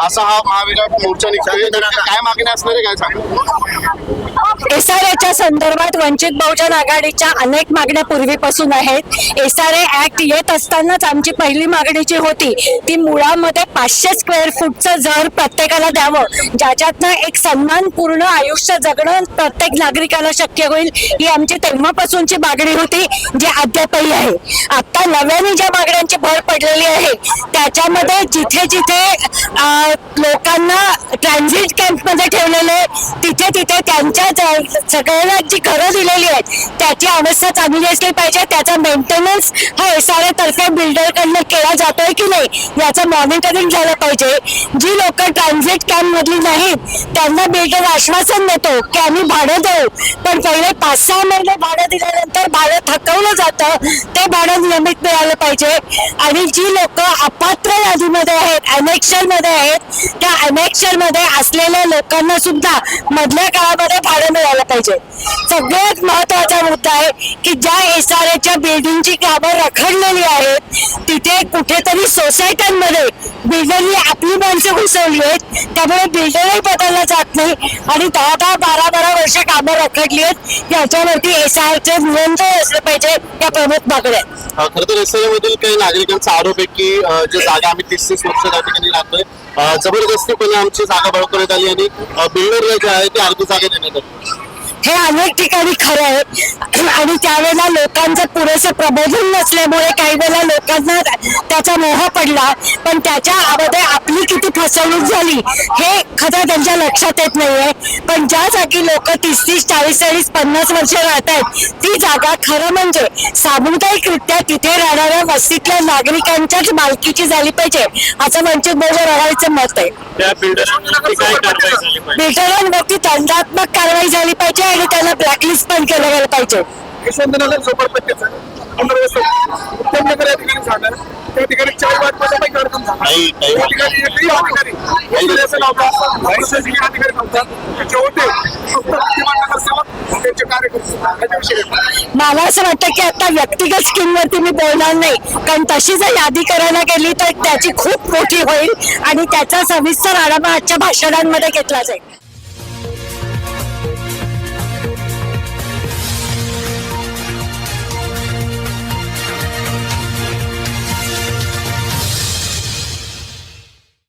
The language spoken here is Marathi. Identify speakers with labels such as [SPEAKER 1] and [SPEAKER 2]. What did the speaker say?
[SPEAKER 1] असा हा महाविकास मोर्चा निघाला काय मागणी असणार आहे काय सांगा?
[SPEAKER 2] एसआरएच्या संदर्भात वंचित बहुजन आघाडीच्या अनेक मागण्या पूर्वीपासून आहेत. एसआरए ऍक्ट येत असतानाच आमची पहिली मागणी जी होती ती मुळामध्ये पाचशे स्क्वेअर फूटचं जर प्रत्येकाला द्यावं ज्याच्यातनं एक सन्मानपूर्ण आयुष्य जगणं प्रत्येक नागरिकाला शक्य होईल ही आमची तेव्हापासूनची मागणी होती जी अद्यापही आहे. आता नव्याने ज्या मागण्यांची भर पडलेली आहे त्याच्यामध्ये जिथे जिथे लोकांना ट्रान्झिट कॅम्पमध्ये ठेवलेले तिथे तिथे त्यांच्या सगळ्यांना जी घरं दिलेली आहेत त्याची अवस्था चांगली असली पाहिजे. त्याचा मेंटेनन्स हा एस आर तर्फे बिल्डरकडनं केला जातोय की नाही याचं मॉनिटरिंग झालं पाहिजे. जी लोक ट्रान्झिट कॅम्प मधली नाहीत त्यांना बिल्डर आश्वासन देतो की आम्ही भाडं देऊ. पण पहिले पाच सहा महिने भाडं दिल्यानंतर भाडं थकवलं जातं ते भाडं नियमित मिळालं पाहिजे. आणि जी लोक अपात्र यादीमध्ये आहेत अनेक्शनमध्ये आहेत त्या अनेक्शनमध्ये असलेल्या लोकांना सुद्धा मधल्या काळामध्ये भाडं मिळालं पाहिजे. सगळ्यात महत्त्वाचा मुद्दा आहे की ज्या एस आर एच्या बिल्डिंगची कामं रखडलेली आहेत तिथे कुठेतरी सोसायट्यांमध्ये बिल्डरनी आपली माणसं घुसवली आहेत. त्यामुळे बिल्डरही बदलला जात नाही. आणि दहा दहा बारा बारा वर्ष कामं रखडली आहेत. याच्यावरती एस आरचे नियंत्रण असलं पाहिजे या प्रमुख मागण्या खर
[SPEAKER 1] अ, तर मधील काही नागरिकांचा आरोप आहे की जे जागा आम्ही तीस तीस वर्ष त्या ठिकाणी राहतोय जबरदस्तीपणे आमची जागा बळकवण्यात आली आणि बिल्डरला जे आहे ते अर्धी जागा देण्यात आली.
[SPEAKER 2] हे अनेक ठिकाणी खरं आहे. आणि त्यावेळेला लोकांचं पुरेसं प्रबोधन नसल्यामुळे काही वेळेला लोकांना त्याचा मोह पडला. पण त्याच्यामध्ये आपल्या किती फसवणूक झाली. हे खरं त्यांच्या लक्षात येत नाहीये. पण ज्या जागी लोक तीस तीस चाळीस चाळीस पन्नास वर्ष राहत आहेत ती जागा खरं म्हणजे सामुदायिकरित्या तिथे राहणाऱ्या वस्तीतल्या नागरिकांच्याच मालकीची झाली पाहिजे असं वंचित बहुजन आघाडीचं मत आहे.
[SPEAKER 1] बिल्डरांवरती
[SPEAKER 2] दंडात्मक कारवाई झाली पाहिजे आणि त्यांना ब्लॅकलिस्ट पण केलं गेलं पाहिजे.
[SPEAKER 3] यशवंतनगर झोपडपट्टीचं उत्तमनगर या ठिकाणी झालं? त्या ठिकाणी चार कार्यक्रम झाला. त्या ठिकाणी एकही अधिकारी एसआरएचा नव्हता. प्रशासकीय अधिकारी नव्हता. त्याचे होते. फक्त विद्यमान नगरसेवक त्यांचे कार्यकर्ते. त्याच्याविषयी
[SPEAKER 2] मला असं वाटतं की आता व्यक्तिगत स्कीम वरती मी बोलणार नाही. कारण तशी जर यादी करायला गेली तर त्याची खूप मोठी होईल आणि त्याचा सविस्तर आढावा आजच्या भाषणांमध्ये घेतला जाईल.